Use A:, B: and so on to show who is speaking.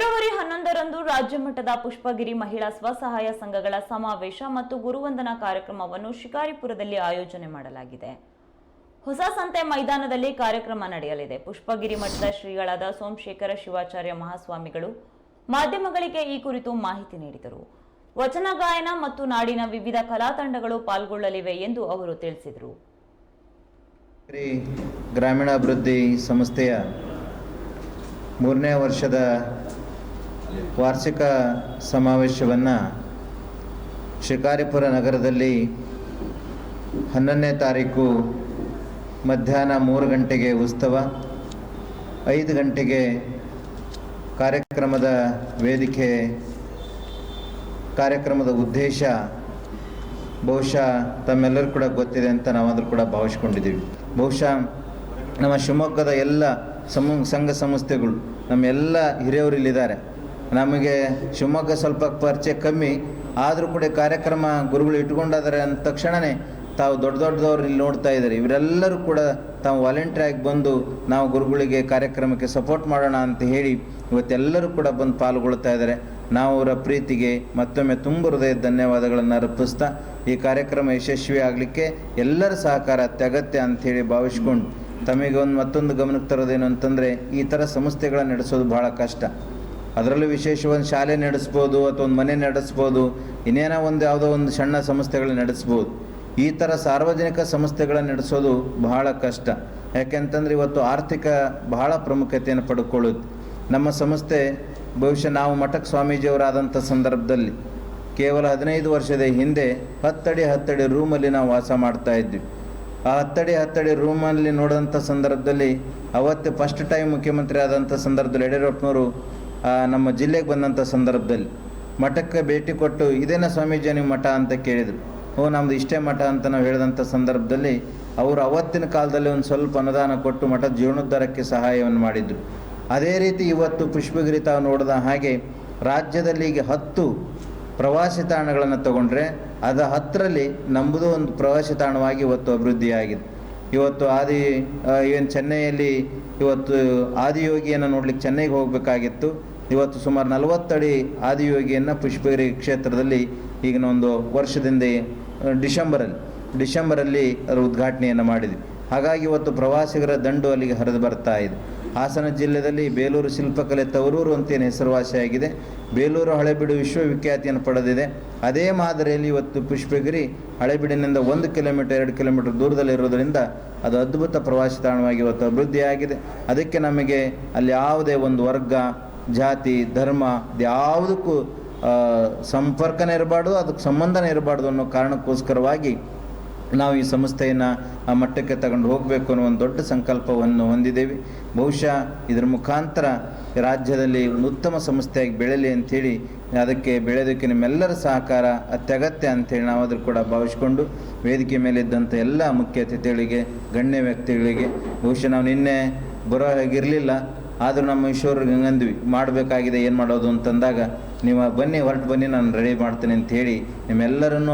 A: February ಹನ್ನೊಂದರಂದು ರಾಜ್ಯ ಮಟ್ಟದ ಪುಷ್ಪಗಿರಿ ಮಹಿಳಾ ಸ್ವಸಹಾಯ ಸಂಘಗಳ ಸಮಾವೇಶ ಮತ್ತು ಗುರುವಂದನಾ ಕಾರ್ಯಕ್ರಮವನ್ನು ಶಿಕಾರಿಪುರದಲ್ಲಿ ಆಯೋಜನೆ ಮಾಡಲಾಗಿದೆ. ಹೊಸ ಸಂತೆ ಮೈದಾನದಲ್ಲಿ ಕಾರ್ಯಕ್ರಮ ನಡೆಯಲಿದೆ. ಪುಷ್ಪಗಿರಿ ಮಠದ ಶ್ರೀಗಳಾದ ಸೋಮಶೇಖರ ಶಿವಾಚಾರ್ಯ ಮಹಾಸ್ವಾಮಿಗಳು ಮಾಧ್ಯಮಗಳಿಗೆ ಈ ಕುರಿತು ಮಾಹಿತಿ ನೀಡಿದರು. ವಚನ ಗಾಯನ ಮತ್ತು ನಾಡಿನ ವಿವಿಧ ಕಲಾ ತಂಡಗಳು ಪಾಲ್ಗೊಳ್ಳಲಿವೆ ಎಂದು ಅವರು ತಿಳಿಸಿದರು.
B: ಗ್ರಾಮೀಣಾಭಿವೃದ್ಧಿ ಸಂಸ್ಥೆಯ ಮೂರನೇ ವರ್ಷದ ವಾರ್ಷಿಕ ಸಮಾವೇಶವನ್ನು ಶಿಕಾರಿಪುರ ನಗರದಲ್ಲಿ ಹನ್ನೊಂದನೇ ತಾರೀಕು ಮಧ್ಯಾಹ್ನ ಮೂರು ಗಂಟೆಗೆ ಉತ್ಸವ ಐದು ಗಂಟೆಗೆ ಕಾರ್ಯಕ್ರಮದ ವೇದಿಕೆ, ಕಾರ್ಯಕ್ರಮದ ಉದ್ದೇಶ ಬಹುಶಃ ತಮ್ಮೆಲ್ಲರೂ ಕೂಡ ಗೊತ್ತಿದೆ ಅಂತ ನಾವಾದರೂ ಕೂಡ ಭಾವಿಸ್ಕೊಂಡಿದ್ದೀವಿ. ಬಹುಶಃ ನಮ್ಮ ಶಿವಮೊಗ್ಗದ ಎಲ್ಲ ಸಮೂ ಸಂಘ ಸಂಸ್ಥೆಗಳು ನಮ್ಮೆಲ್ಲ ಹಿರಿಯವರು ಇಲ್ಲಿದ್ದಾರೆ. ನಮಗೆ ಶಿವಮೊಗ್ಗ ಸ್ವಲ್ಪ ಪರಿಚಯ ಕಮ್ಮಿ, ಆದರೂ ಕೂಡ ಕಾರ್ಯಕ್ರಮ ಗುರುಗಳು ಇಟ್ಕೊಂಡಿದ್ದಾರೆ ಅಂದ ತಕ್ಷಣವೇ ತಾವು ದೊಡ್ಡ ದೊಡ್ಡದವ್ರು ಇಲ್ಲಿ ನೋಡ್ತಾ ಇದ್ದಾರೆ. ಇವರೆಲ್ಲರೂ ಕೂಡ ತಾವು ವಾಲಂಟಿಯರ್ ಆಗಿ ಬಂದು ನಾವು ಗುರುಗಳಿಗೆ ಕಾರ್ಯಕ್ರಮಕ್ಕೆ ಸಪೋರ್ಟ್ ಮಾಡೋಣ ಅಂತ ಹೇಳಿ ಇವತ್ತೆಲ್ಲರೂ ಕೂಡ ಬಂದು ಪಾಲ್ಗೊಳ್ತಾ ಇದ್ದಾರೆ. ನಾವು ಅವರ ಪ್ರೀತಿಗೆ ಮತ್ತೊಮ್ಮೆ ತುಂಬ ಹೃದಯದ ಧನ್ಯವಾದಗಳನ್ನು ಅರ್ಪಿಸ್ತಾ ಈ ಕಾರ್ಯಕ್ರಮ ಯಶಸ್ವಿ ಆಗಲಿಕ್ಕೆ ಎಲ್ಲರ ಸಹಕಾರ ಅತ್ಯಗತ್ಯ ಅಂಥೇಳಿ ಭಾವಿಸ್ಕೊಂಡು ತಮಗೆ ಒಂದು ಮತ್ತೊಂದು ಗಮನಕ್ಕೆ ತರೋದೇನು ಅಂತಂದರೆ ಈ ಥರ ಸಂಸ್ಥೆಗಳನ್ನು ನಡೆಸೋದು ಭಾಳ ಕಷ್ಟ. ಅದರಲ್ಲೂ ವಿಶೇಷ ಒಂದು ಶಾಲೆ ನಡೆಸ್ಬೋದು ಅಥವಾ ಒಂದು ಮನೆ ನಡೆಸ್ಬೋದು, ಇನ್ನೇನೋ ಒಂದು ಯಾವುದೋ ಒಂದು ಸಣ್ಣ ಸಂಸ್ಥೆಗಳನ್ನ ನಡೆಸ್ಬೋದು. ಈ ಥರ ಸಾರ್ವಜನಿಕ ಸಂಸ್ಥೆಗಳನ್ನು ನಡೆಸೋದು ಬಹಳ ಕಷ್ಟ. ಯಾಕೆಂತಂದ್ರೆ ಇವತ್ತು ಆರ್ಥಿಕ ಬಹಳ ಪ್ರಾಮುಖ್ಯತೆಯನ್ನು ಪಡ್ಕೊಳ್ಳುತ್ತೆ. ನಮ್ಮ ಸಂಸ್ಥೆ ಬಹುಶಃ ನಾವು ಮಠಕ್ಕೆ ಸ್ವಾಮೀಜಿಯವರಾದಂಥ ಸಂದರ್ಭದಲ್ಲಿ ಕೇವಲ ಹದಿನೈದು ವರ್ಷದ ಹಿಂದೆ ಹತ್ತಡಿ ಹತ್ತಡಿ ರೂಮಲ್ಲಿ ನಾವು ವಾಸ ಮಾಡ್ತಾ ಇದ್ವಿ. ಆ ಹತ್ತಡಿ ಹತ್ತಡಿ ರೂಮಲ್ಲಿ ನೋಡಿದಂಥ ಸಂದರ್ಭದಲ್ಲಿ ಅವತ್ತು ಫಸ್ಟ್ ಟೈಮ್ ಮುಖ್ಯಮಂತ್ರಿ ಆದಂಥ ಸಂದರ್ಭದಲ್ಲಿ ಯಡಿಯೂರಪ್ಪನವರು ನಮ್ಮ ಜಿಲ್ಲೆಗೆ ಬಂದಂಥ ಸಂದರ್ಭದಲ್ಲಿ ಮಠಕ್ಕೆ ಭೇಟಿ ಕೊಟ್ಟು ಇದೇನ ಸ್ವಾಮೀಜಿ ನೀವು ಮಠ ಅಂತ ಕೇಳಿದರು. ಓ ನಮ್ಮದು ಇಷ್ಟೇ ಮಠ ಅಂತ ನಾವು ಹೇಳಿದಂಥ ಸಂದರ್ಭದಲ್ಲಿ ಅವರು ಅವತ್ತಿನ ಕಾಲದಲ್ಲಿ ಒಂದು ಸ್ವಲ್ಪ ಅನುದಾನ ಕೊಟ್ಟು ಮಠದ ಜೀರ್ಣೋದ್ಧಾರಕ್ಕೆ ಸಹಾಯವನ್ನು ಮಾಡಿದರು. ಅದೇ ರೀತಿ ಇವತ್ತು ಪುಷ್ಪಗಿರಿ ತಾವು ನೋಡಿದ ಹಾಗೆ ರಾಜ್ಯದಲ್ಲಿ ಈಗ ಹತ್ತು ಪ್ರವಾಸಿ ತಾಣಗಳನ್ನು ತಗೊಂಡ್ರೆ ಅದು ಹತ್ತರಲ್ಲಿ ನಮ್ಮದು ಒಂದು ಪ್ರವಾಸಿ ತಾಣವಾಗಿ ಇವತ್ತು ಅಭಿವೃದ್ಧಿಯಾಗಿದೆ. ಇವತ್ತು ಆದಿ ಏನು ಚೆನ್ನೈಯಲ್ಲಿ ಇವತ್ತು ಆದಿಯೋಗಿಯನ್ನು ನೋಡ್ಲಿಕ್ಕೆ ಚೆನ್ನೈಗೆ ಹೋಗಬೇಕಾಗಿತ್ತು. ಇವತ್ತು ಸುಮಾರು ನಲವತ್ತಡಿ ಆದಿಯೋಗಿಯನ್ನು ಪುಷ್ಪಗಿರಿ ಕ್ಷೇತ್ರದಲ್ಲಿ ಈಗಿನ ಒಂದು ವರ್ಷದಿಂದ ಡಿಸೆಂಬರಲ್ಲಿ ಡಿಸೆಂಬರಲ್ಲಿ ಅದರ ಉದ್ಘಾಟನೆಯನ್ನು ಮಾಡಿದ್ವಿ ಹಾಗಾಗಿ ಇವತ್ತು ಪ್ರವಾಸಿಗರ ದಂಡು ಅಲ್ಲಿಗೆ ಹರಿದು ಬರ್ತಾ ಇದೆ. ಹಾಸನ ಜಿಲ್ಲೆಯಲ್ಲಿ ಬೇಲೂರು ಶಿಲ್ಪಕಲೆ ತವರೂರು ಅಂತೇನು ಹೆಸರುವಾಸಿಯಾಗಿದೆ. ಬೇಲೂರು ಹಳೆಬಿಡು ವಿಶ್ವವಿಖ್ಯಾತಿಯನ್ನು ಪಡೆದಿದೆ. ಅದೇ ಮಾದರಿಯಲ್ಲಿ ಇವತ್ತು ಪುಷ್ಪಗಿರಿ ಹಳೆಬೀಡಿನಿಂದ ಒಂದು ಕಿಲೋಮೀಟರ್, ಎರಡು ಕಿಲೋಮೀಟರ್ ದೂರದಲ್ಲಿರೋದರಿಂದ ಅದು ಅದ್ಭುತ ಪ್ರವಾಸಿ ತಾಣವಾಗಿ ಇವತ್ತು ಅಭಿವೃದ್ಧಿಯಾಗಿದೆ. ಅದಕ್ಕೆ ನಮಗೆ ಅಲ್ಲಿ ಯಾವುದೇ ಒಂದು ವರ್ಗ ಜಾತಿ, ಧರ್ಮ ಯಾವುದಕ್ಕೂ ಸಂಪರ್ಕನೇ ಇರಬಾರ್ದು, ಅದಕ್ಕೆ ಸಂಬಂಧನೇ ಇರಬಾರ್ದು ಅನ್ನೋ ಕಾರಣಕ್ಕೋಸ್ಕರವಾಗಿ ನಾವು ಈ ಸಂಸ್ಥೆಯನ್ನು ಆ ಮಟ್ಟಕ್ಕೆ ತಗೊಂಡು ಹೋಗಬೇಕು ಅನ್ನೋ ಒಂದು ದೊಡ್ಡ ಸಂಕಲ್ಪವನ್ನು ಹೊಂದಿದ್ದೇವೆ. ಬಹುಶಃ ಇದರ ಮುಖಾಂತರ ರಾಜ್ಯದಲ್ಲಿ ಒಂದು ಉತ್ತಮ ಸಂಸ್ಥೆಯಾಗಿ ಬೆಳೆಯಲಿ ಅಂಥೇಳಿ ಅದಕ್ಕೆ ಬೆಳೆಯೋದಕ್ಕೆ ನಿಮ್ಮೆಲ್ಲರ ಸಹಕಾರ ಅತ್ಯಗತ್ಯ ಅಂಥೇಳಿ ನಾವಾದರೂ ಕೂಡ ಭಾವಿಸಿಕೊಂಡು ವೇದಿಕೆ ಮೇಲೆ ಇದ್ದಂಥ ಎಲ್ಲ ಮುಖ್ಯ ಅತಿಥಿಗಳಿಗೆ, ಗಣ್ಯ ವ್ಯಕ್ತಿಗಳಿಗೆ, ಬಹುಶಃ ನಾವು ನಿನ್ನೆ ಬರೋ ಹಾಗಿರಲಿಲ್ಲ ಆದರೂ ನಮ್ಮ ಈಶ್ವರ್ಗೆ ಹಂಗಂದ್ವಿ ಮಾಡಬೇಕಾಗಿದೆ, ಏನು ಮಾಡೋದು ಅಂತಂದಾಗ, ನೀವು ಬನ್ನಿ, ಹೊರಟು ಬನ್ನಿ, ನಾನು ರೆಡಿ ಮಾಡ್ತೇನೆ ಅಂತ ಹೇಳಿ ನಿಮ್ಮೆಲ್ಲರನ್ನೂ